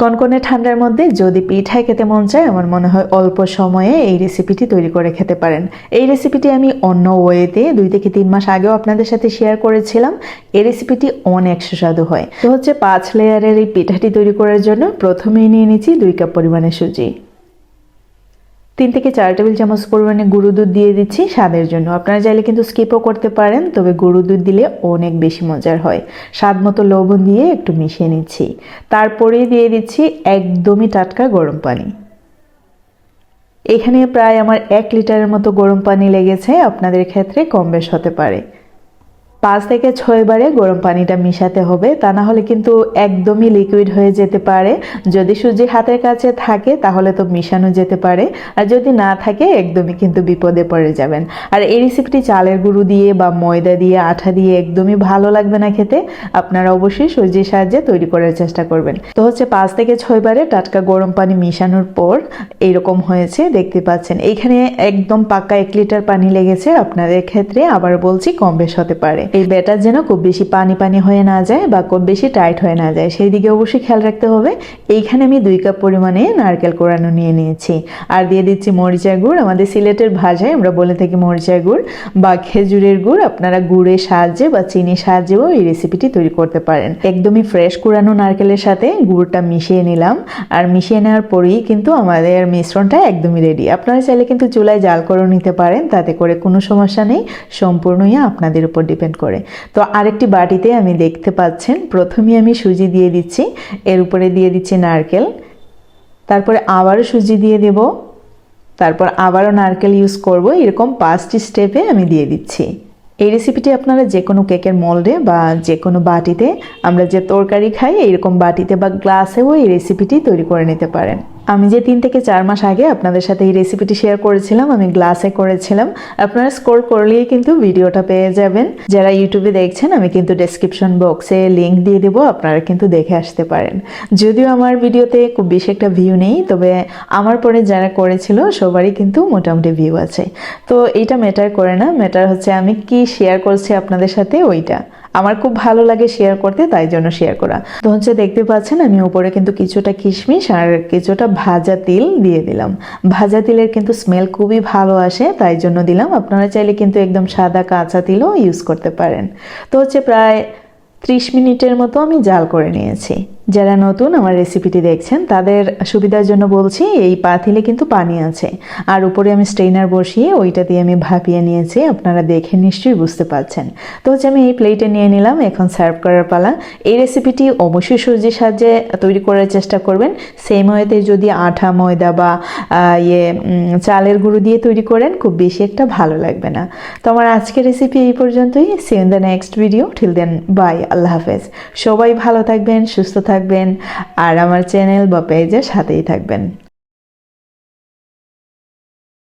কনকনে ঠান্ডার মধ্যে যদি পিঠায় খেতে মন চায়, আমার মনে হয় অল্প সময়ে এই রেসিপিটি তৈরি করে খেতে পারেন। এই রেসিপিটি আমি অন্য ওয়েতে দুই থেকে তিন মাস আগেও আপনাদের সাথে শেয়ার করেছিলাম। এই রেসিপিটি অনেক সুস্বাদু হয়। তো হচ্ছে পাঁচ লেয়ারের এই পিঠাটি তৈরি করার জন্য প্রথমেই নিয়ে নিচ্ছি দুই কাপ পরিমাণে সুজি। তিন থেকে চার টেবিল চামচ পরিমাণে গুঁড়ো দুধ দিয়ে দিচ্ছি স্বাদের জন্য। আপনারা চাইলে কিন্তু স্কিপও করতে পারেন, তবে গুঁড়ো দুধ দিলে অনেক বেশি মজার হয়। স্বাদ মতো লবণ দিয়ে একটু মিশিয়ে নিচ্ছি। তারপরেই দিয়ে দিচ্ছি একদমই টাটকা গরম পানি। এখানে প্রায় আমার এক লিটারের মতো গরম পানি লেগেছে, আপনাদের ক্ষেত্রে কম বেশ হতে পারে। পাঁচ থেকে ছয় বারে গরম পানিটা মিশাতে হবে। তা না হলে কিন্তু একদমই লিকুইড হয়ে যেতে পারে। যদি সুজি হাতের কাছে থাকে, তাহলে তো মিশানো যেতে পারে। আর যদি না থাকে, একদমই কিন্তু বিপদে পড়ে যাবেন। আর এই রেসিপিটি চালের গুঁড়ো দিয়ে বা ময়দা দিয়ে, আঠা দিয়ে একদমই ভালো লাগবে না খেতে। আপনারা অবশ্যই সুজির সাহায্যে তৈরি করার চেষ্টা করবেন। তো হচ্ছে পাঁচ থেকে ছয় বারে টাটকা গরম পানি মিশানোর পর এইরকম হয়েছে, দেখতে পাচ্ছেন। এইখানে একদম পাকা এক লিটার পানি লেগেছে। আপনাদের ক্ষেত্রে আবার বলছি, কম বেশ হতে পারে। এই ব্যাটার যেন খুব বেশি পানি পানি হয়ে না যায় বা খুব বেশি টাইট হয়ে না যায়। সেই দিকে অবশ্যই খেয়াল রাখতে হবে। এইখানে আমি দুই কাপ পরিমাণে নারকেল কোরানো নিয়ে নিয়েছি। আর দিয়ে দিচ্ছি মরিচা গুড়। আমাদের সিলেটের ভাষায় আমরা বলে থাকি মরিচা গুড় বা খেজুরের গুড়। আপনারা গুড়ের সাহায্যে বা চিনির সাহায্যেও এই রেসিপিটি তৈরি করতে পারেন। একদমই ফ্রেশ কুড়ানো নারকেলের সাথে গুড়টা মিশিয়ে নিলাম। আর মিশিয়ে নেওয়ার পরেই কিন্তু আমাদের মিশ্রণটা একদমই রেডি আপনারা চাইলে কিন্তু চুলায় জাল করে নিতে পারেন। তাতে করে কোনো সমস্যা নেই। সম্পূর্ণই আপনাদের উপর ডিপেন্ড করে। তো আরেকটি বাটিতে আমি দেখতে পাচ্ছেন, প্রথমেই আমি সুজি দিয়ে দিচ্ছি, এর উপরে দিয়ে দিচ্ছি নারকেল। তারপরে আবারও সুজি দিয়ে দেব। তারপর আবারও নারকেল ইউজ করব, এরকম পাঁচটি স্টেপে আমি দিয়ে দিচ্ছি। এই রেসিপিটি আপনারা যে কোনো কেকের মোল্ডে বা যে কোনো বাটিতে, আমরা যে তরকারি খাই, এরকম বাটিতে বা গ্লাসেও এই রেসিপিটি তৈরি করে নিতে পারেন। আমি যে তিন থেকে চার মাস আগে আপনাদের সাথে এই রেসিপিটি শেয়ার করেছিলাম, আমি গ্লাসে করেছিলাম। আপনারা স্কোর করলেই কিন্তু ভিডিওটা পেয়ে যাবেন। যারা ইউটিউবে দেখছেন, আমি কিন্তু ডেসক্রিপশন বক্সে লিঙ্ক দিয়ে দেবো, আপনারা কিন্তু দেখে আসতে পারেন। যদিও আমার ভিডিওতে খুব বেশি একটা ভিউ নেই, তবে আমার পরে যারা করেছিল, সবারই কিন্তু মোটামুটি ভিউ আছে। তো এইটা ম্যাটার করে না ম্যাটার হচ্ছে আমি কি শেয়ার করছি আপনাদের সাথে, ওইটা। আমার খুব ভালো লাগে শেয়ার করতে, তাই জন্য শেয়ার করা। তো হচ্ছে দেখতে পাচ্ছেন, আমি উপরে কিন্তু কিছুটা কিশমিশ আর কিছুটা ভাজা তিল দিয়ে দিলাম। ভাজা তিলের কিন্তু স্মেল খুবই ভালো আসে, তাই জন্য দিলাম। আপনারা চাইলে কিন্তু একদম সাদা কাঁচা তিলও ইউজ করতে পারেন। তো হচ্ছে প্রায় ত্রিশ মিনিটের মতো আমি জাল করে নিয়েছি। যারা নতুন আমার রেসিপিটি দেখছেন, তাদের সুবিধার জন্য বলছি, এই পাতিলে কিন্তু পানি আছে। আর উপরে আমি স্ট্রেনার বসিয়ে ওইটা দিয়ে আমি ভাপিয়ে নিয়েছি, আপনারা দেখে নিশ্চয়ই বুঝতে পারছেন। তো হচ্ছে আমি এই প্লেটে নিয়ে নিলাম, এখন সার্ভ করার পালা। এই রেসিপিটি অবশ্যই সুজির সাহায্যে তৈরি করার চেষ্টা করবেন। সেম ওয়েতে যদি আঠা ময়দা বা ইয়ে চালের গুঁড়ো দিয়ে তৈরি করেন, খুব বেশি একটা ভালো লাগবে না। তো আমার আজকের রেসিপি এই পর্যন্তই। See in the next video till then bye আল্লাহ হাফেজ। সবাই ভালো থাকবেন, সুস্থ থাকবেন, আর আমার চ্যানেল বা পেজের সাথেই থাকবেন।